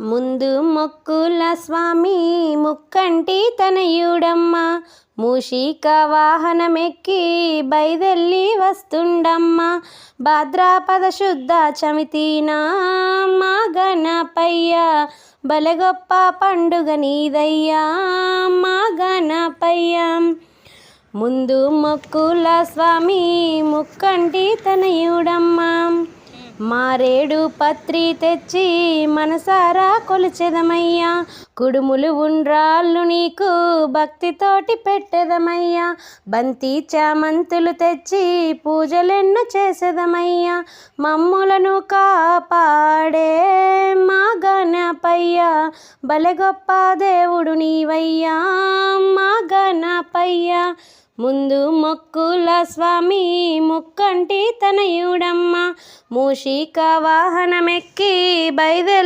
ముందు మొక్కుల స్వామి ముక్కంటి తనయుడమ్మ మూషిక వాహనమెక్కి బయదెల్లి వస్తుండమ్మ భాద్రాపద శుద్ధ చమితీనా మా గణపయ్య బలగొప్ప పండుగ నీదయ్యా మా గణపయ్య. ముందు మొక్కుల స్వామి ముక్కంటి తనయుడమ్మ మారేడు పత్రి తెచ్చి మనసారా కొలిచెదమయ్యా. కుడుములు ఉండ్రాళ్ళు నీకు భక్తితోటి పెట్టెదమయ్యా. బంతి చామంతులు తెచ్చి పూజలెన్ను చేసేదమయ్యా. మమ్ములను కాపాడే మా గణపయ్యా. బలె గొప్ప దేవుడు నీవయ్యా మా గణపయ్యా. ముందు మొక్కుల స్వామి ముక్కంటి తనయుడమ్మ. మూషిక వాహనమెక్కి బయదె